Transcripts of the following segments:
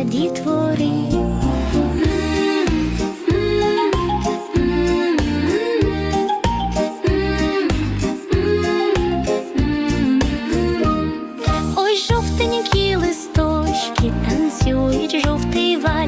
для дітвори. Ой, жовтенькі листочки танцюють жовтий вай.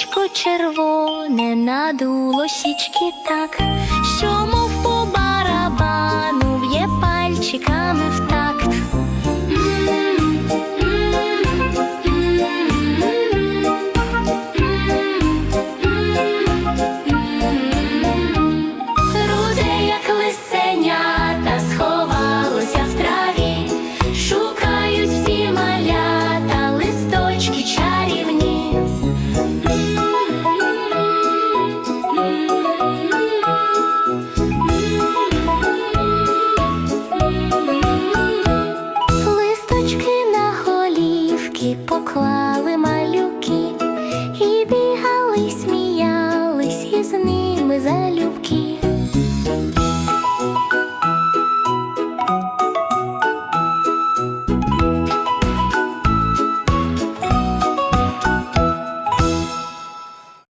листячко червоне надуло січки так, що мов по барабану в'є пальчиками в так. залюбки.